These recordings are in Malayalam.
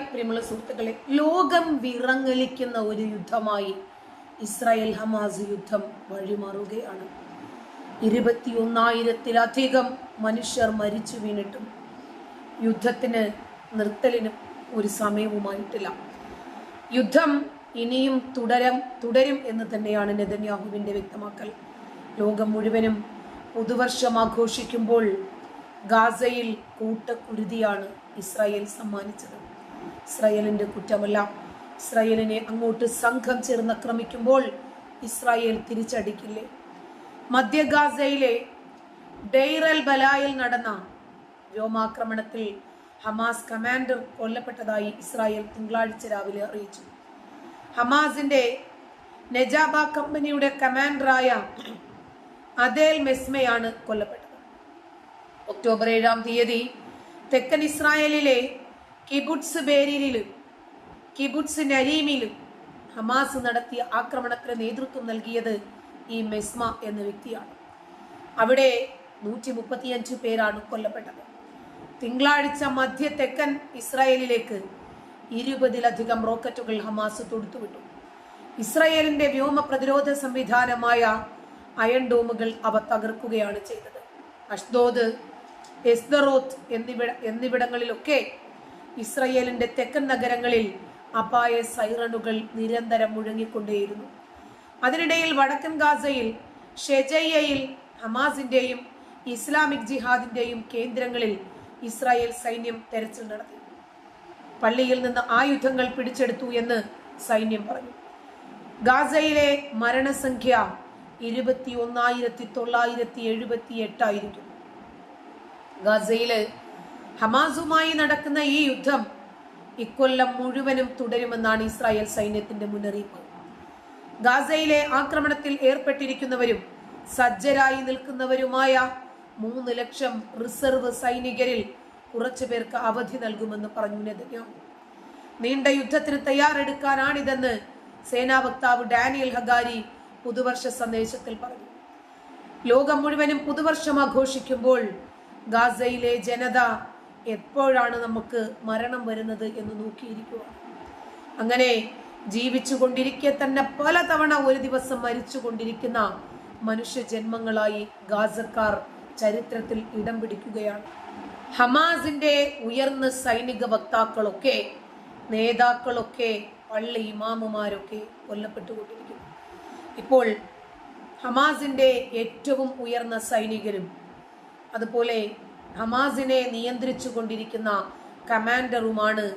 പ്രിയമുള്ള സുഹൃത്തുക്കളെ ലോകം വിറങ്ങലിക്കുന്ന ഒരു യുദ്ധമായി ഇസ്രായേൽ ഹമാസ് യുദ്ധം വഴിമാറുകയാണ്. ഇരുപത്തിയൊന്നായിരത്തിലധികം മനുഷ്യർ മരിച്ചു വീണിട്ടും യുദ്ധത്തിന് നിർത്തലിനും ഒരു സമയവുമായിട്ടില്ല. യുദ്ധം ഇനിയും തുടരം തുടരും എന്ന് തന്നെയാണ് നെതന്യാഹുവിന്റെ വ്യക്തമാക്കൽ. ലോകം മുഴുവനും പുതുവർഷം ആഘോഷിക്കുമ്പോൾ ഗാസയിൽ കൂട്ടക്കുരുതിയാണ് ഇസ്രായേൽ സമ്മാനിച്ചത്. ഇസ്രായേലിന്റെ കുറ്റമല്ല. ഇസ്രായേലിനെ അങ്ങോട്ട് സംഘം ചേർന്ന് ആക്രമിക്കുമ്പോൾ ഇസ്രായേൽ തിരിച്ചടിക്കില്ലേ? മധ്യ ഗാസയിലെ ഡെയ്റൽ ബലായിൽ നടന്ന വ്യോമാക്രമണത്തിൽ ഹമാസ് കമാൻഡർ കൊല്ലപ്പെട്ടതായി ഇസ്രായേൽ തിങ്കളാഴ്ച രാവിലെ അറിയിച്ചു. ഹമാസിന്റെ നെജാബ കമ്പനിയുടെ കമാൻഡറായ അദേൽ മെസ്മയാണ് കൊല്ലപ്പെട്ടത്. ഒക്ടോബർ ഏഴാം തീയതി തെക്കൻ ഇസ്രായേലിലെ കിബുട്സ് ബേരിലും കിബുട്സ് നരീമിലും ഹമാസ് നടത്തിയ ആക്രമണത്തിന് നേതൃത്വം നൽകിയത് ഈ മെസ്മ എന്ന വ്യക്തിയാണ്. അവിടെ നൂറ്റി മുപ്പത്തിയഞ്ച് പേരാണ് കൊല്ലപ്പെട്ടത്. തിങ്കളാഴ്ച മധ്യ തെക്കൻ ഇസ്രായേലിലേക്ക് ഇരുപതിലധികം റോക്കറ്റുകൾ ഹമാസ് തൊടുത്തുവിട്ടു. ഇസ്രായേലിന്റെ വ്യോമ പ്രതിരോധ സംവിധാനമായ അയൺ ഡോമുകൾ അവ തകർക്കുകയാണ് ചെയ്തത്. അഷ്ദോദ് എസ്ദറോത്ത് എന്നിവിട എന്നിവിടങ്ങളിലൊക്കെ ഇസ്രയേലിന്റെ തെക്കൻ നഗരങ്ങളിൽ അപായ സൈറണുകൾ നിരന്തരം മുഴങ്ങിക്കൊണ്ടേയിരുന്നു. അതിനിടയിൽ വടക്കൻ ഗാസയിൽ ഷെജയ്യയിൽ ഹമാസിന്റെയും ഇസ്ലാമിക് ജിഹാദിന്റെയും കേന്ദ്രങ്ങളിൽ ഇസ്രായേൽ സൈന്യം തെരച്ചിൽ നടത്തി. പള്ളിയിൽ നിന്ന് ആയുധങ്ങൾ പിടിച്ചെടുത്തു എന്ന് സൈന്യം പറഞ്ഞു. ഗാസയിലെ മരണസംഖ്യ ഇരുപത്തി ഒന്നായിരത്തി തൊള്ളായിരത്തി എഴുപത്തി എട്ടായിരിക്കും ഗാസയിൽ ഹമാസുമായി നടക്കുന്ന ഈ യുദ്ധം ഇക്കൊല്ലം മുഴുവനും തുടരുമെന്നാണ് ഇസ്രായേൽ സൈന്യത്തിന്റെ മുന്നറിയിപ്പ്. ഗാസയിലെ ആക്രമണത്തിൽ ഏർപ്പെട്ടിരിക്കുന്നവരും സജ്ജരായി നിൽക്കുന്നവരുമായ മൂന്ന് ലക്ഷം റിസർവ് സൈനികരിൽ കുറച്ചു പേർക്ക് അവധി നൽകുമെന്ന് പറഞ്ഞു നെതന്യാഹു. നീണ്ട യുദ്ധത്തിന് തയ്യാറെടുക്കാനാണിതെന്ന് സേനാ വക്താവ് ഡാനിയൽ ഹഗാരി പുതുവർഷ സന്ദേശത്തിൽ പറഞ്ഞു. ലോകം മുഴുവനും പുതുവർഷം ആഘോഷിക്കുമ്പോൾ ഗാസയിലെ ജനത എപ്പോഴാണ് നമുക്ക് മരണം വരുന്നത് എന്ന് നോക്കിയിരിക്കുക. അങ്ങനെ ജീവിച്ചു കൊണ്ടിരിക്കെ തന്നെ പലതവണ ഒരു ദിവസം മരിച്ചു കൊണ്ടിരിക്കുന്ന മനുഷ്യ ജന്മങ്ങളായി ഗാസക്കാർ ചരിത്രത്തിൽ ഇടം പിടിക്കുകയാണ്. ഹമാസിന്റെ ഉയർന്ന സൈനിക വക്താക്കളൊക്കെ നേതാക്കളൊക്കെ പള്ളി ഇമാമുമാരൊക്കെ കൊല്ലപ്പെട്ടുകൊണ്ടിരിക്കുന്നു. ഇപ്പോൾ ഹമാസിന്റെ ഏറ്റവും ഉയർന്ന സൈനികരും അതുപോലെ ഹമാസിനെ നിയന്ത്രിച്ചു കൊണ്ടിരിക്കുന്ന കമാൻഡറുമാണ്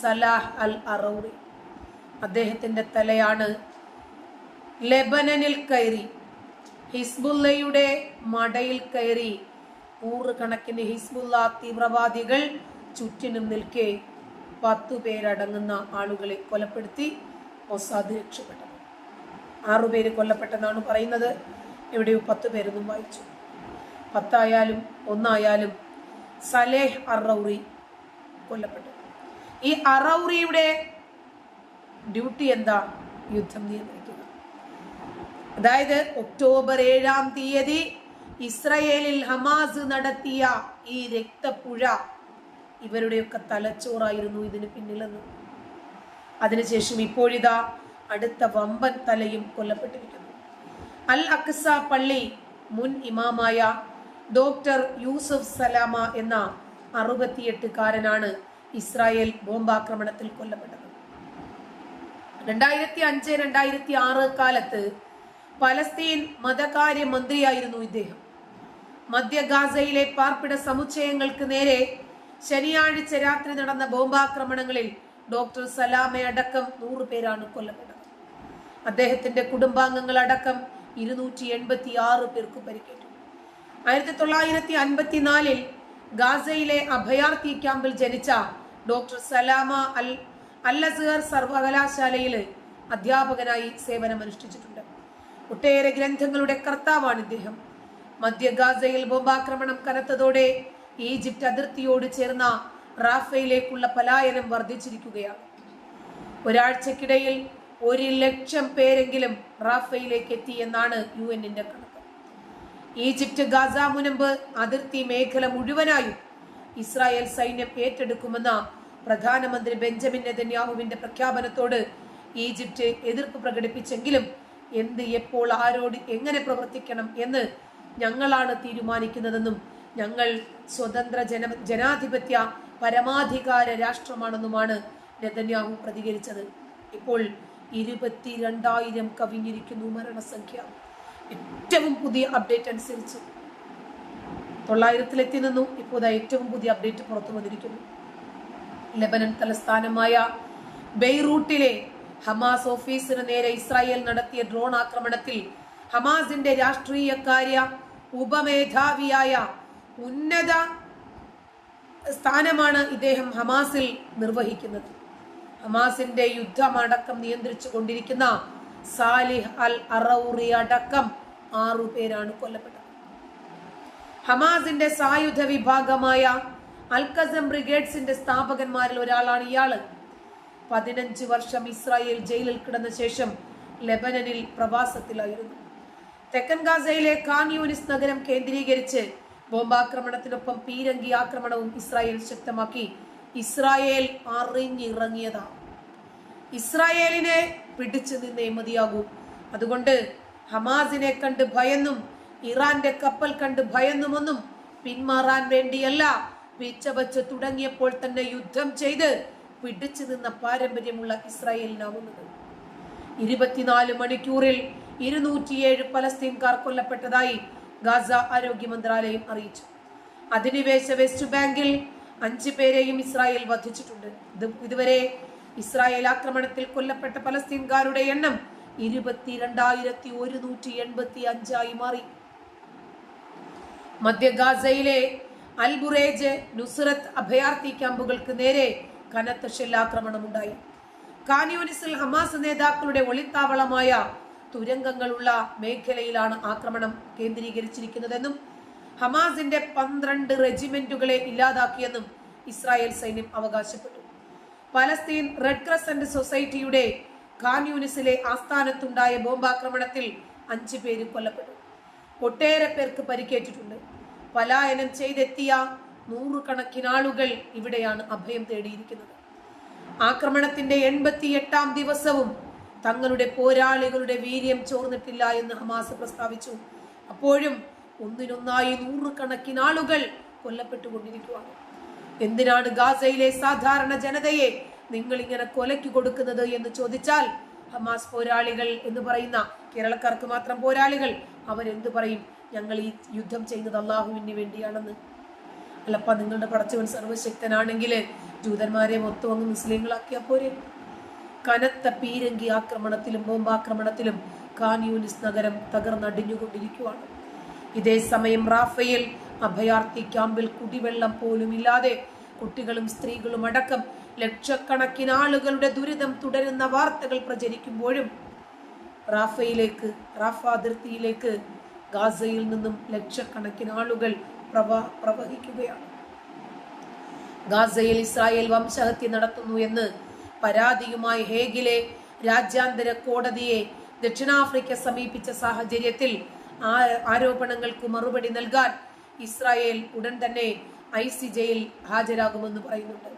സലാഹ് അൽ അറൌറി. അദ്ദേഹത്തിന്റെ തലയാണ് ലെബനനിൽ കയറി. ഹിസ്ബുല്ലയുടെ മടയിൽ കയറി. നൂറുകണക്കിന് ഹിസ്ബുല്ല തീവ്രവാദികൾ ചുറ്റിനും നിൽക്കെ പത്തു പേരടങ്ങുന്ന ആളുകളെ കൊലപ്പെടുത്തി മൊസാദ് രക്ഷപ്പെട്ടത്. ആറുപേര് കൊല്ലപ്പെട്ടെന്നാണ് പറയുന്നത്. എവിടെയോ പത്ത് പേരൊന്നും വായിച്ചു. പത്തായാലും ഒന്നായാലും സലേഹ് അറൌറി കൊല്ലപ്പെട്ടു. ഈ അറൌറിയുടെ ഡ്യൂട്ടി എന്താ? യുദ്ധം നിയന്ത്രിക്കുക. അതായത് ഒക്ടോബർ ഏഴാം തീയതി ഇസ്രയേലിൽ ഹമാസ് നടത്തിയ ഈ രക്തപ്പുഴ ഇവരുടെയൊക്കെ തലച്ചോറായിരുന്നു ഇതിന് പിന്നിലെന്ന്. അതിനുശേഷം ഇപ്പോഴിതാ അടുത്ത വമ്പൻ തലയും കൊല്ലപ്പെട്ടിരിക്കുന്നു. അൽ അക്സ പള്ളി മുൻ ഇമാമായ ഡോക്ടർ യൂസഫ് സലാമ എന്ന അറുപത്തിയെട്ടുകാരനാണ് ഇസ്രായേൽ ബോംബാക്രമണത്തിൽ കൊല്ലപ്പെട്ടത്. രണ്ടായിരത്തി അഞ്ച് രണ്ടായിരത്തി ആറ് കാലത്ത് പലസ്തീൻ മതകാര്യ മന്ത്രിയായിരുന്നു ഇദ്ദേഹം. മധ്യ ഗാസയിലെ പാർപ്പിട സമുച്ചയങ്ങൾക്ക് നേരെ ശനിയാഴ്ച രാത്രി നടന്ന ബോംബാക്രമണങ്ങളിൽ ഡോക്ടർ സലാമയടക്കം നൂറ് പേരാണ് കൊല്ലപ്പെട്ടത്. അദ്ദേഹത്തിന്റെ കുടുംബാംഗങ്ങൾ അടക്കം ഇരുന്നൂറ്റി എൺപത്തി ആറ് പേർക്ക് പരിക്കേറ്റു. ആയിരത്തി തൊള്ളായിരത്തി അൻപത്തിനാലിൽ ഗാസയിലെ അഭയാർത്ഥി ക്യാമ്പിൽ ജനിച്ച ഡോക്ടർ സലാമ അൽ അല്ലസർ സർവകലാശാലയിൽ അധ്യാപകനായി സേവനമനുഷ്ഠിച്ചിട്ടുണ്ട്. ഒട്ടേറെ ഗ്രന്ഥങ്ങളുടെ കർത്താവാണ് ഇദ്ദേഹം. മധ്യ ഗാസയിൽ ബോംബാക്രമണം കനത്തതോടെ ഈജിപ്ത് അതിർത്തിയോട് ചേർന്ന റാഫയിലേക്കുള്ള പലായനം വർദ്ധിച്ചിരിക്കുകയാണ്. ഒരാഴ്ചക്കിടയിൽ ഒരു ലക്ഷം പേരെങ്കിലും റാഫയിലേക്ക് എത്തി എന്നാണ് യു എന്നിന്റെ കണക്ക്. ഈജിപ്റ്റ് ഗാസ മുനമ്പ് അതിർത്തി മേഖല മുഴുവനായും ഇസ്രായേൽ സൈന്യം ഏറ്റെടുക്കുമെന്ന പ്രധാനമന്ത്രി ബെഞ്ചമിൻ നെതന്യാഹുവിന്റെ പ്രഖ്യാപനത്തോട് ഈജിപ്റ്റ് എതിർപ്പ് പ്രകടിപ്പിച്ചെങ്കിലും എന്ത് എപ്പോൾ ആരോട് എങ്ങനെ പ്രവർത്തിക്കണം എന്ന് ഞങ്ങളാണ് തീരുമാനിക്കുന്നതെന്നും ഞങ്ങൾ സ്വതന്ത്ര ജന ജനാധിപത്യ പരമാധികാര രാഷ്ട്രമാണെന്നുമാണ് നെതന്യാഹു പ്രതികരിച്ചത്. ഇപ്പോൾ ഇരുപത്തിരണ്ടായിരം കവിഞ്ഞിരിക്കുന്നു മരണസംഖ്യ. ഏറ്റവും പുതിയ അപ്ഡേറ്റ് അനുസരിച്ച്. തൊള്ളായിരത്തിലെത്തി നിന്നു. ഇപ്പോൾ ഏറ്റവും പുതിയ അപ്ഡേറ്റ് പുറത്തു വന്നിരിക്കുന്നു. ലബനൻ തലസ്ഥാനമായ ബെയ്റൂട്ടിലെ ഹമാസ് ഓഫീസിന് നേരെ ഇസ്രായേൽ നടത്തിയ ഡ്രോൺ ആക്രമണത്തിൽ ഹമാസിന്റെ രാഷ്ട്രീയ കാര്യ ഉപമേധാവിയായ ഉന്നത സ്ഥാനമാണ് ഇദ്ദേഹം ഹമാസിൽ നിർവഹിക്കുന്നത്. ഹമാസിന്റെ യുദ്ധമടക്കം നിയന്ത്രിച്ചു കൊണ്ടിരിക്കുന്ന സാലിഹ് അൽ അറൌറി അടക്കം ആറു പേരാണ് കൊല്ലപ്പെട്ടത്. ഹമാസിന്റെ സായുധ വിഭാഗമായ അൽക്കസം ബ്രിഗേഡ്സിന്റെ സ്ഥാപകന്മാരിൽ ഒരാളാണ് ഇയാൾ. പതിനഞ്ച് വർഷം ഇസ്രായേൽ ജയിലിൽ കിടന്ന ശേഷം ലെബനനിൽ പ്രവാസത്തിലായിരുന്നു. തെക്കൻ ഗാസയിലെ ഖാൻ യൂനിസ് നഗരം കേന്ദ്രീകരിച്ച് ബോംബാക്രമണത്തിനൊപ്പം പീരങ്കി ആക്രമണവും ഇസ്രായേൽ ശക്തമാക്കി. ഇസ്രായേൽ അറിഞ്ഞിറങ്ങിയതാണ് ഇസ്രായേലിനെ പിടിച്ചു നിന്നേ മതിയാകൂ അതുകൊണ്ട് ഹമാസിനെ കണ്ട് ഭയന്നും ഇറാന്റെ കപ്പൽ കണ്ട് ഭയന്നുമൊന്നും പിന്മാറാൻ വേണ്ടിയല്ല. പിച്ചവച്ച് തുടങ്ങിയപ്പോൾ തന്നെ യുദ്ധം ചെയ്ത് പിടിച്ചു നിന്ന പാരമ്പര്യമുള്ള ഇസ്രായേലിനാവുന്നത്. ഇരുപത്തിനാല് മണിക്കൂറിൽ ഇരുന്നൂറ്റിയേഴ് പലസ്തീൻകാർ കൊല്ലപ്പെട്ടതായി ഗാസ ആരോഗ്യ മന്ത്രാലയം അറിയിച്ചു. അധിനിവേശ വെസ്റ്റ് ബാങ്കിൽ അഞ്ചു പേരെയും ഇസ്രായേൽ വധിച്ചിട്ടുണ്ട്. ഇതുവരെ ഇസ്രായേൽ ആക്രമണത്തിൽ കൊല്ലപ്പെട്ട പലസ്തീൻകാരുടെ എണ്ണം ഇരുപത്തിരണ്ടായിരത്തി ഒരുന്നൂറ്റി എൺപത്തി അഞ്ചായി മാറി. മധ്യ ഗാസയിലെ അൽബുറേജ് നുസ്രത്ത് അഭയാർത്ഥി ക്യാമ്പുകൾക്ക് നേരെ കനത്ത ഷെല്ലാക്രമണമുണ്ടായി. കാനിയോനിസിൽ ഹമാസ് നേതാക്കളുടെ ഒളിത്താവളമായ തുരങ്കങ്ങളുള്ള മേഖലയിലാണ് ആക്രമണം കേന്ദ്രീകരിച്ചിരിക്കുന്നതെന്നും ഹമാസിന്റെ പന്ത്രണ്ട് റെജിമെന്റുകളെ ഇല്ലാതാക്കിയെന്നും ഇസ്രായേൽ സൈന്യം അവകാശപ്പെട്ടു. പലസ്തീൻ റെഡ് ക്രസന്റ് സൊസൈറ്റിയുടെ ഖാൻ യൂണിസിലെ ആസ്ഥാനത്തുണ്ടായ ബോംബാക്രമണത്തിൽ അഞ്ചു പേര് കൊല്ലപ്പെട്ടു. ഒട്ടേറെ പേർക്ക് പരിക്കേറ്റിട്ടുണ്ട്. പലായനം ചെയ്തെത്തിയ നൂറുകണക്കിന് ആളുകൾ ഇവിടെയാണ് അഭയം തേടിയിരിക്കുന്നത്. ആക്രമണത്തിന്റെ എൺപത്തി എട്ടാം ദിവസവും തങ്ങളുടെ പോരാളികളുടെ വീര്യം ചോർന്നിട്ടില്ല എന്ന് ഹമാസ് പ്രസ്താവിച്ചു. അപ്പോഴും ഒന്നിനൊന്നായി നൂറുകണക്കിന് ആളുകൾ കൊല്ലപ്പെട്ടുകൊണ്ടിരിക്കുകയാണ്. എന്തിനാണ് ഗാസയിലെ സാധാരണ ജനതയെ നിങ്ങൾ ഇങ്ങനെ കൊലയ്ക്ക് കൊടുക്കുന്നത് എന്ന് ചോദിച്ചാൽ ഹമാസ് പോരാളികൾ എന്ന് പറയുന്ന കേരളക്കാർക്ക് മാത്രം പോരാളികൾ അവരെന്ത് പറയും? ഞങ്ങൾ ഈ യുദ്ധം ചെയ്യുന്നത് അള്ളാഹുവിന് വേണ്ടിയാണെന്ന്. അല്ലപ്പ നിങ്ങളുടെ പടച്ചവൻ സർവശക്തനാണെങ്കിൽ ജൂതന്മാരെ മൊത്തം അങ്ങ് മുസ്ലിങ്ങളാക്കിയാൽ പോരെ? കനത്ത പീരങ്കി ആക്രമണത്തിലും ബോംബാക്രമണത്തിലും ഖാൻ യൂനിസ് നഗരം തകർന്നടിഞ്ഞുകൊണ്ടിരിക്കുകയാണ് ഇതേ സമയം റാഫേൽ അഭയാർത്ഥി ക്യാമ്പിൽ കുടിവെള്ളം പോലും ഇല്ലാതെ കുട്ടികളും സ്ത്രീകളും അടക്കം ലക്ഷക്കണക്കിന് ആളുകളുടെ ദുരിതം തുടരുന്ന വാർത്തകൾ പ്രചരിക്കുമ്പോഴും റാഫയിലേക്ക് റാഫ അതിർത്തിയിലേക്ക് ഗാസയിൽ നിന്നും ലക്ഷക്കണക്കിന് ആളുകൾ പ്രവാ പ്രവഹിക്കുകയാണ്. ഗാസയിൽ ഇസ്രായേൽ വംശഹത്യ നടത്തുന്നു എന്ന് പരാതിയുമായി ഹേഗിലെ രാജ്യാന്തര കോടതിയെ ദക്ഷിണാഫ്രിക്ക സമീപിച്ച സാഹചര്യത്തിൽ ആരോപണങ്ങൾക്ക് മറുപടി നൽകാൻ ഇസ്രായേൽ ഉടൻ തന്നെ ഐ സി ജയിൽ ഹാജരാകുമെന്ന് പറയുന്നുണ്ട്.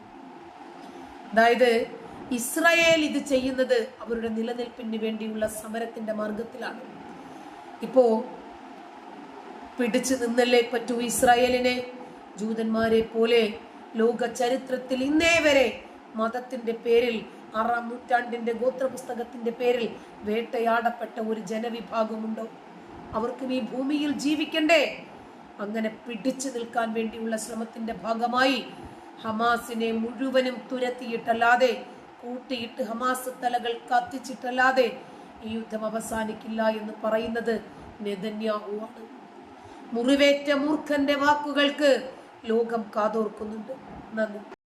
അതായത് ഇസ്രായേൽ ഇത് ചെയ്യുന്നത് അവരുടെ നിലനിൽപ്പിന് വേണ്ടിയുള്ള സമരത്തിന്റെ മാർഗത്തിലാണ്. ഇപ്പോ പിടിച്ചു നിന്നല്ലേ പറ്റൂ ഇസ്രായേലിനെ? ജൂതന്മാരെ പോലെ ലോക ചരിത്രത്തിൽ ഇന്നേ വരെ മതത്തിന്റെ പേരിൽ ആറാം നൂറ്റാണ്ടിന്റെ ഗോത്രപുസ്തകത്തിന്റെ പേരിൽ വേട്ടയാടപ്പെട്ട ഒരു ജനവിഭാഗമുണ്ടോ? അവർക്ക് ഈ ഭൂമിയിൽ ജീവിക്കണ്ടേ? അങ്ങനെ പിടിച്ചു നിൽക്കാൻ വേണ്ടിയുള്ള ശ്രമത്തിന്റെ ഭാഗമായി ഹമാസിനെ മുഴുവനും തുരത്തിയിട്ടല്ലാതെ കൂട്ടിയിട്ട് ഹമാസ് തലകൾ കത്തിച്ചിട്ടല്ലാതെ ഈ യുദ്ധം അവസാനിക്കില്ല എന്ന് പറയുന്നത് നെതന്യാഹുവാണ് മുറിവേറ്റ മൂർഖന്റെ വാക്കുകൾക്ക് ലോകം കാതോർക്കുന്നുണ്ട്. നന്ദി.